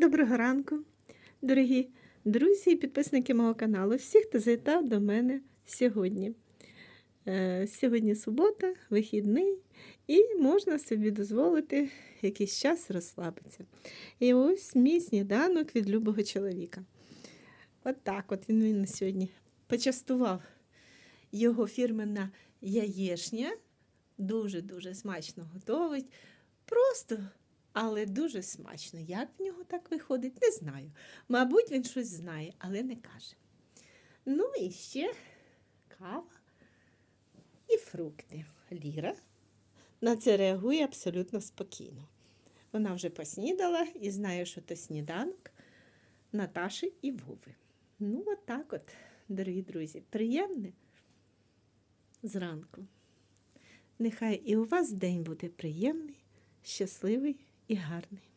Доброго ранку, дорогі друзі і підписники мого каналу. Всі, хто завітав до мене сьогодні. Е, Сьогодні субота, вихідний, і можна собі дозволити якийсь час розслабитися. І ось мій сніданок від любого чоловіка. От так от він мене сьогодні почастував його фірменна яєшня. Дуже-дуже смачно готовить. Просто але дуже смачно. Як в нього так виходить, не знаю. Мабуть, він щось знає, але не каже. Ну і ще кава і фрукти. Ліра на це реагує абсолютно спокійно. Вона вже поснідала і знає, що то сніданок Наташі і Вови. Ну, от от, дорогі друзі, приємне зранку. Нехай і у вас день буде приємний, щасливий і гарний.